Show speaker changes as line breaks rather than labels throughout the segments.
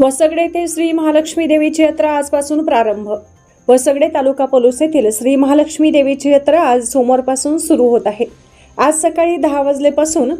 वसगडे येथे श्री महालक्ष्मी देवीची यात्रा आजपासून प्रारंभ. वसगडे तालुका पलूस येथील श्री महालक्ष्मी देवीची यात्रा आज सोमवारपासून सुरू होत आहे. आज सकाळी दहा वाजलेपासून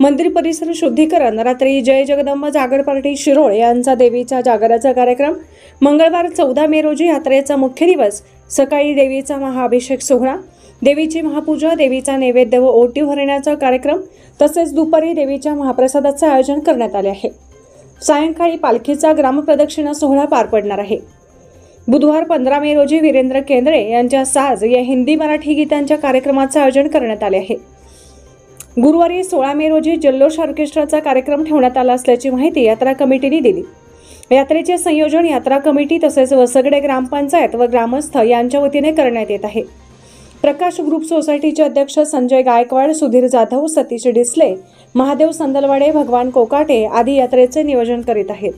मंदिर परिसर शुद्धीकरण रात्री जय जगदंब जागर पार्टी शिरोळ यांचा देवीच्या जागराचा कार्यक्रम मंगळवार चौदा मे रोजी यात्रेचा मुख्य दिवस सकाळी देवीचा महाअभिषेक सोहळा देवीची महापूजा देवीचा नैवेद्य व ओटी भरण्याचा कार्यक्रम तसेच दुपारी देवीच्या महाप्रसादाचे आयोजन करण्यात आले आहे. सायंकाळी पालखीचा ग्रामप्रदक्षिणा सोहळा पार पडणार आहे. बुधवार पंधरा मे रोजी वीरेंद्र केंद्रे यांच्या साज या हिंदी मराठी गीतांच्या कार्यक्रमाचं आयोजन करण्यात आले आहे. गुरुवारी सोळा मे रोजी जल्लोष ऑर्केस्ट्राचा कार्यक्रम ठेवण्यात आला असल्याची माहिती यात्रा कमिटीने दिली. यात्रेचे संयोजन यात्रा कमिटी तसेच वसगडे ग्रामपंचायत व ग्रामस्थ यांच्या वतीने करण्यात येत आहे. प्रकाश ग्रुप सोसायटीचे अध्यक्ष संजय गायकवाड सुधीर जाधव सतीश डिसले महादेव संदलवाडे भगवान कोकाटे आदी यात्रेचे नियोजन करीत आहेत.